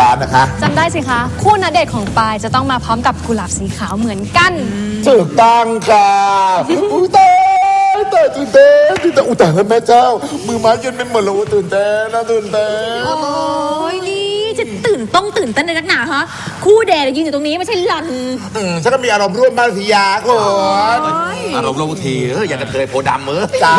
ร้านนะคะจำได้สิคะ คู่นัดเดทของปายจะต้องมาพร้อมกับกุหลาบสีขาวเหมือนกัน ถูกต้องค่ะอุ้ยตายตายตื่นเต้นตื่นเต้นอุ้ยตายแล้วแม่เจ้า มือไม้เย็นไปหมดเลยว่าตื่นเต้นนะตื่นเต้น โอ้ยนี่จะ ตื่นต้องตื่นเต้นในนักหนาฮะคู่เดทยืนอยู่ตรงนี้ไม่ใช่หลันอืมฉันก็มีอารมณ์ร่วมบ้างสิยาคุณอารมณ์ลงทีเอออย่างกระเทยโพดำเออจ้า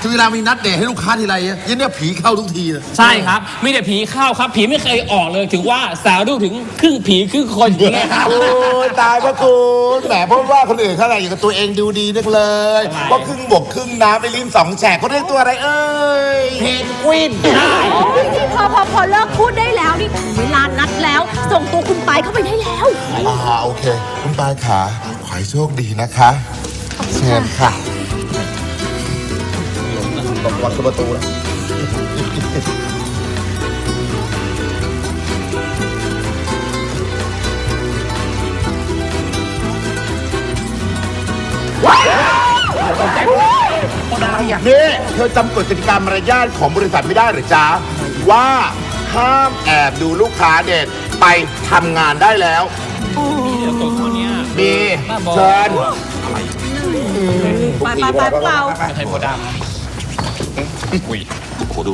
ที่เวลามีนัดเดทให้ลูกค้าทีไรอะยันเนี่ยผีเข้าทุกทีเลยใช่ครับมีแต่ผีเข้าครับ ผีไม่เคยออกเลยถึงว่าสาวดูถึงครึ่งผีครึ่งคนอย่างเงี้ยครับ โอ้ยตายพระคุณแหมเพราะว่าคนอื่นเขาอะไรอย่างกับตัวเองดูดีนักเลยว่าครึ่งบกครึ่งน้ำไปลิ้นสองแฉกเขาเรียกตัวอะไรเอ้ยเพนกวินนี่พอพอพอเลิกพูดได้แล้วนี่ถึงเวลานัดแล้ว ส่งตัวคุณไปเข้าไปได้แล้ว อ่าโอเค คุณปายขาขอให้โชคดีนะคะ เชิญค่ะตบวัดเข้าประตูแล้วนี่เธอจำกฎกติกามารยาทของบริษัทไม่ได้หรือจ๊ะว่า ห้ามแอบดูลูกค้าเด็ดไปทำงานได้แล้ว ตัวคนเนี้ยมีเชิญไปไปไปพวกเรากระเทยโพดำอุ้ยโอ้โหดู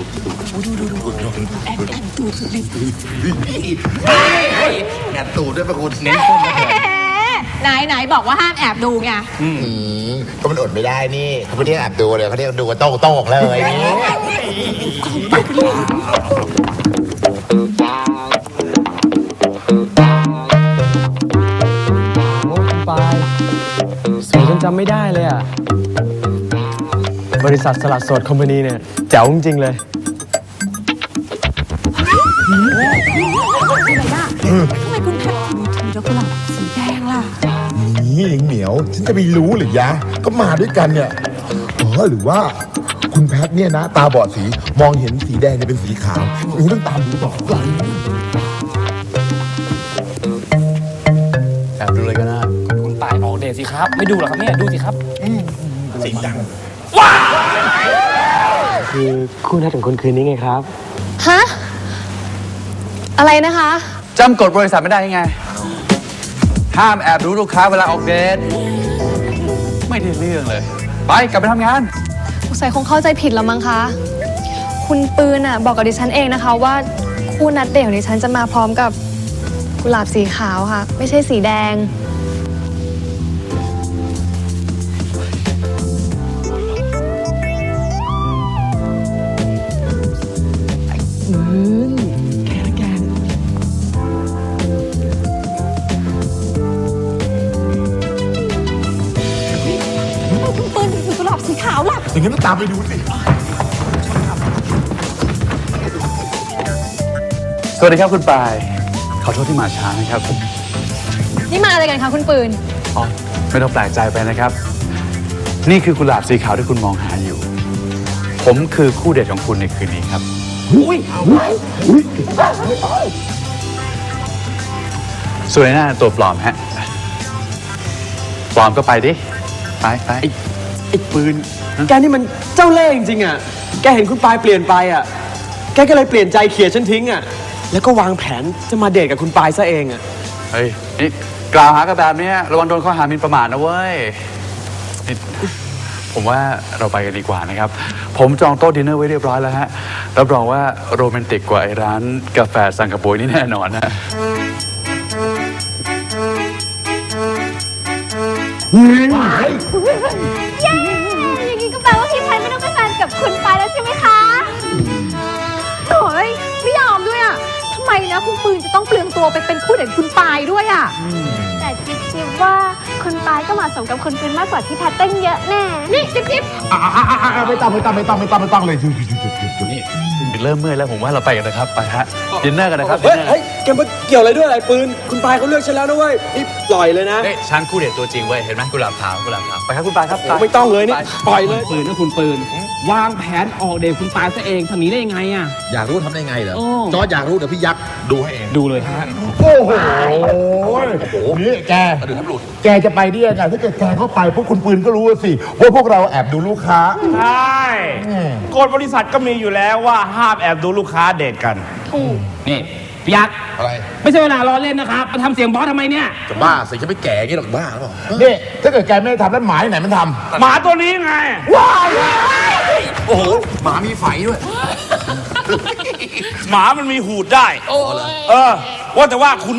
แอบตูดด้วยประคุณเน้นต้นมาเถอะ ไหนไหนบอกว่าห้ามแอบดูไงอืมก็มันอดไม่ได้นี่เขาไม่ได้แอบดูเลยเขาเรียกดูกระโต้งโต้งเลยนี่โอ้คุณปายสวยจนจำไม่ได้เลยอะ บริษัทสลัดสดคอมพานีเนี่ยแจ๋วจริงๆเลย ทำไมคุณแพทถึงถือดอกกุหลาบสีแดงล่ะ นี่หลิงเหมียวฉันจะไปรู้หรือยะ ก็มาด้วยกันเนี่ยอ๋อหรือว่า คุณแพทเนี่ยนะ ตาบอดสีมองเห็นสีแดงเนี่ยเป็นสีขาวหนูต้องตามดูต่อก่อนแอบดูเลยก็ได้คุณตายออกเดทสิครับ ไม่ดูหรอครับเนี่ยดูสิครับสิงจังคือคู่นัดของคนคืนนี้ไงครับ ฮะ อะไรนะคะ จำกฎบริษัทไม่ได้ยังไง ห้ามแอบดูลูกค้าเวลาออกเดทไม่ได้เรื่องเลย ไปกลับไปทำงาน สงสัยคงเข้าใจผิดแล้วมั้งคะ คุณปืนอะบอกกับดิฉันเองนะคะว่าคู่นัดเดทของดิฉันจะมาพร้อมกับกุหลาบสีขาวค่ะ ไม่ใช่สีแดง อย่างนั้นต้องตามไปดูสิ สวัสดีครับคุณปาย ขอโทษที่มาช้านะครับนี่มาอะไรกันคะคุณปืน อ๋อไม่ต้องแปลกใจไปนะครับ นี่คือกุหลาบสีขาวที่คุณมองหาอยู่ ผมคือคู่เดทของคุณในคืนนี้ครับสวยหน้าตัวปลอมฮะ ปลอมก็ไปดิ ไปไป ไอ้ปืน แกนี่มันเจ้าเล่ห์จริงๆอะ แกเห็นคุณปายเปลี่ยนไปอะ แกก็เลยเปลี่ยนใจเขี่ยฉันทิ้งอะ แล้วก็วางแผนจะมาเดทกับคุณปายซะเองอะ เฮ้ยนี่กล่าวหากันแบบเนี้ยระวังโดนข้อหาหมินประมาทนะเว้ยนี่ผมว่าเราไปกันดีกว่านะครับ ผมจองโต๊ะดินเนอร์ไว้เรียบร้อยแล้วฮะ รับรองว่าโรแมนติกกว่าไอ้ร้านกาแฟสังกะปุยนี่แน่นอนนะเย้อย่ ปืนจะต้องเปลืองตัวไปเป็นคู่เด่นคุณปายด้วยอะ จิ๊บจิ๊บว่าคุณปายก็เหมาะสมกับคุณปืนมากกว่าที่แพทตั้งเยอะแน่ นี่จิ๊บจิ๊บอ่าไม่ต้องไม่ต้องไม่ต้องไม่ต้องไม่ต้องเลยหยุดหยุดหยุดหยุดหยุดหยุดนี่เริ่มเมื่อยแล้วผมว่าเราไปกันนะครับไปฮะดินเนอร์กันนะครับดิเฮ้นยเนอร์ เฮ้ยแกมาเกี่ยวอะไรด้วยอะไรปืน คุณปายเขาเลือกฉันแล้วนะเว้ยนี่ปล่อยเลยนะนี่ช้างคู่เดทตัวจริงเว้ยเห็นไหมกุหลาบขาวกุหลาบขาวไปครับคุณปายครับปไม่ต้องเลยนี่ปล่อยเลยปืนนะคุณปืน วางแผนออกเดทคุณตายซะเองทำนี้ได้ยังไงอะ อยากรู้ทำได้ไงเหรอโอ้จอร์จอยากรู้เดี๋ยวพี่ยักษ์ดูให้เองดูเลยฮะโอ้โหนี่แก กระดูกทับหลุดแกจะไปได้ยังไงถ้าเกิดแกเข้าไปพวกคุณปืนก็รู้สิว่าพวกเราแอบดูลูกค้า ใช่กฎบริษัทก็มีอยู่แล้วว่าห้ามแอบดูลูกค้าเดทกัน นี่พี่ยักษ์อะไรไม่ใช่เวลาล้อเล่นนะครับมาทำเสียงบอสทำไมเนี่ย จะบ้าสิจะไปแก่อย่างนี้หรอกบ้าหรือเปล่านี่ถ้าเกิดแกไม่ได้ทำแล้วหมายไหนมันทหมาตัวนี้ไงโอ้โหหมามีไฝด้วย หมามันมีหูดได้ เออ ว่าแต่ว่าคุณ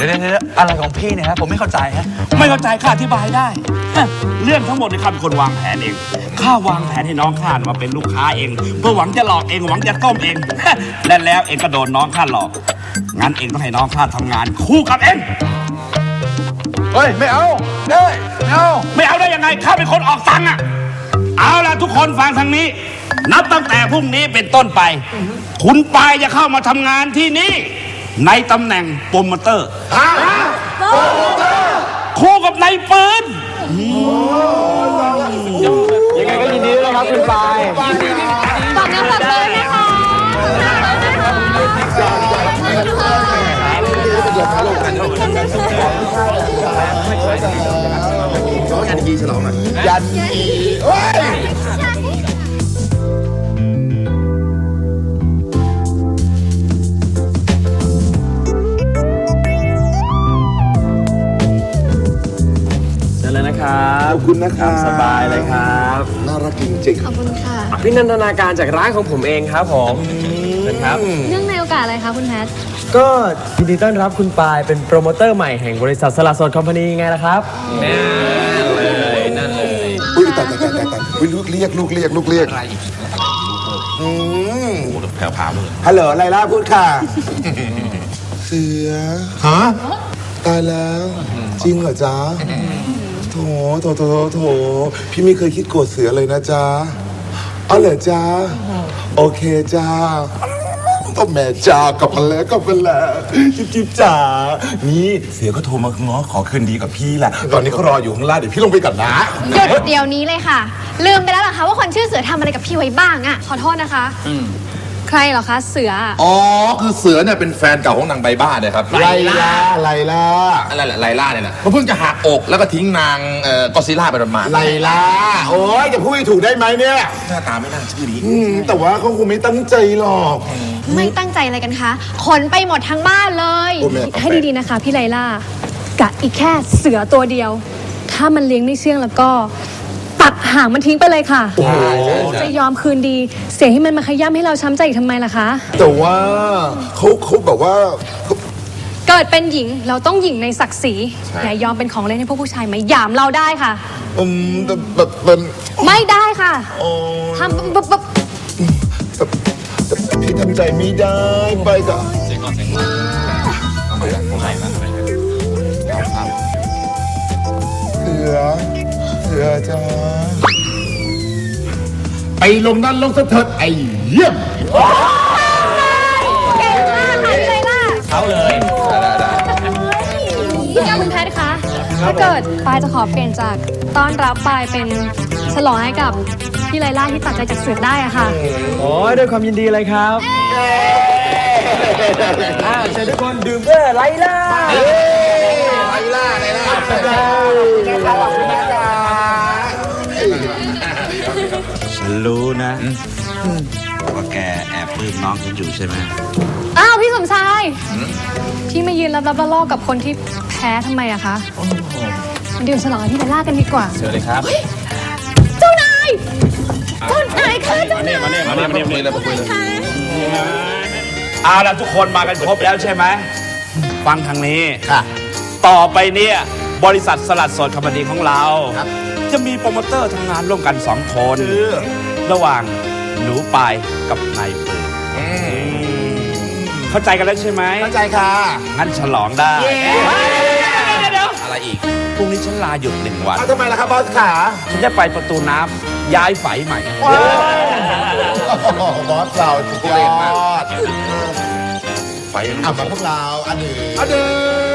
ดี๋ยวเดี๋ยวเดี๋ยวอะไรของพี่เนี่ยฮะผมไม่เข้าใจฮะไม่เข้าใจข้าอธิบายได้ฮะเรื่องทั้งหมดในข้าเป็นคนวางแผนเองข้าวางแผนให้น้องข้ามาเป็นลูกค้าเอง เพื่อหวังจะหลอกเองหวังจะต้มเอง และแล้วเองก็โดนน้องข้าหลอกงั้นเองต้องให้น้องข้าทำงาน คู่กับเองำเฮ้ย ไม่เอาเฮ้ยไม่เอา ไม่เอาได้ยังไงข้าเป็นคนออกตังค์อะเอาล่ะทุกคนฟังทางนี้ นับตั้งแต่พรุ่งนี้เป็นต้นไป คุณปายจะเข้ามาทำงานที่นี่ ในตำแหน่งโปรโมเตอร์ คู่กับนายปืน ยังไงก็ยินดีด้วยนะครับคุณปายฝากเนื้อฝากตัวนะคะยันกีฉลองหน่อยยันอีเฮ้ย ครับขอบคุณนะครับ สบายเลยครับน่ารักจริงขอบคุณค่ะพี่นันทนาการจากร้านของผมเองครับผมเชิญครับ เนื่องในโอกาสอะไรคะคุณแพทก็ยินดีต้อนรับคุณปายเป็นโปรโมเตอร์ใหม่แห่งบริษัทสละโสดคอมพานีไงล่ะครับ ๆอุ้ยตายตายตายตายตายอุ้ยลูกเรียกลูกเรียกลูกเรียกอืมโอ้โหแผ่วพราวเลยฮัลโหลไลล่าพูดค่ะ เสือฮะตายแล้ว จริงเหรอจ๊ะ โถโถโถโถโถพี่ไม่เคยคิดโกรธเสือเลยนะจ๊ะอ๋อเหรอจ๊ะโอเคจ้าก็แม่จ้ากลับมาแล้วกลับมาแล้วจิ๊บจิ๊บจ๋านี่เสือก็โทรมาง้อขอคืนดีกับพี่แหละ ตอนนี้เขารออยู่ข้างล่างเดี๋ยวพี่ลงไปก่อนนะหยุดเดี๋ยวนี้เลยค่ะ ลืมไปแล้วเหรอคะว่าคนชื่อเสือทำอะไรกับพี่ไว้บ้างอะขอโทษนะคะ ใครเหรอคะ เสืออ๋อ คือเสือเนี่ยเป็นแฟนเก่าของนางใบบ้าเนี่ยครับไลล่าไลล่าอะไรแหละไลล่าเนี่ยนะเขาเพิ่งจะหักอกแล้วก็ทิ้งนางเอ่อกอซิล่าไปประมาณไลล่าโอ้ยจะพูดให้ถูกได้ไหมเนี่ยหน้าตาไม่น่าชื่อนี้อืมแต่ว่าเขาคงไม่ตั้งใจหรอก ไม่ตั้งใจอะไรกันคะขนไปหมดทั้งบ้านเลย โอ้แม่ ให้ดีๆนะคะ พี่ไลล่ากะอีกแค่เสือตัวเดียว ถ้ามันเลี้ยงไม่เชื่องแล้วก็ตัด หางมันทิ้งไปเลยค่ะจะยอมคืนดี เสียให้มันมาขย้ำให้เราช้ำใจอีกทำไมล่ะคะ แต่ว่าเขาเขาแบบว่าเขาเกิดเป็นหญิงเราต้องหญิงในศักดิ์ศรีอย่ายอมเป็นของเล่นให้พวกผู้ชายมาหยามเราได้ค่ะ อืมแต่แบบเป็นไม่ได้ค่ะโอ้ทำบบบบแต่แต่พี่ทำใจไม่ได้ไปก่อนเสือเสือ จ้าไปลงนั่นลงสะเถิดไอ้เยี่ยมเก่งมากค่ะพี่ไลล่าเขาเลยคุณแพทย์คะถ้าเกิดปายจะขอเปลี่ยนจากต้อนรับปายเป็นฉลองให้กับพี่ไลล่าที่ตัดใจจากเสือได้อะค่ะ โอ้ยด้วยความยินดีเลยครับอ่าเชิญทุกคนดื่มเพื่อไลล่า ฉันรู้นะว่าแกแอบปลื้มน้องฉันอยู่ใช่ไหมอ้าวพี่สมชายพี่มายืนรับรับล่อๆกับคนที่แพ้ทำไมอะคะมาดื่มฉลองกับพี่ไลล่ากันดีกว่าเชิญเลยครับเจ้านายเจ้านายคะเจ้านายมาเนี่ยมาเนี่ยมาเนี่ยคุยเลยมาคุยเลยเอาล่ะทุกคนมากันครบแล้วใช่ไหมฟังทางนี้ค่ะ ต่อไปเนี่ย บริษัทสลัดโสดคอมพานีของเราจะมีโปรโมเตอร์ทำงานร่วมกันสองคนระหว่างหนูปายกับนายปืนเข้าใจกันแล้วใช่ไหมเข้าใจค่ะ งั้นฉลองได้เดี๋ยวๆๆๆอะไรอีกพรุ่งนี้ฉันลาหยุดหนึ่งวัน เอาทำไมล่ะครับบอสขาฉันจะไปประตูน้ำย้ายไฝใหม่บอสเราสุดยอดไฟยังเอามาพวกเราอันหนึ่งอันหนึ่ง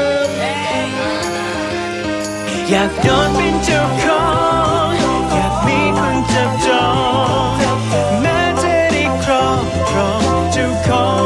อยากโดนเป็นเจ้าของ อยากมีคนจับจองแม้จะได้ครอบครองเจ้าของ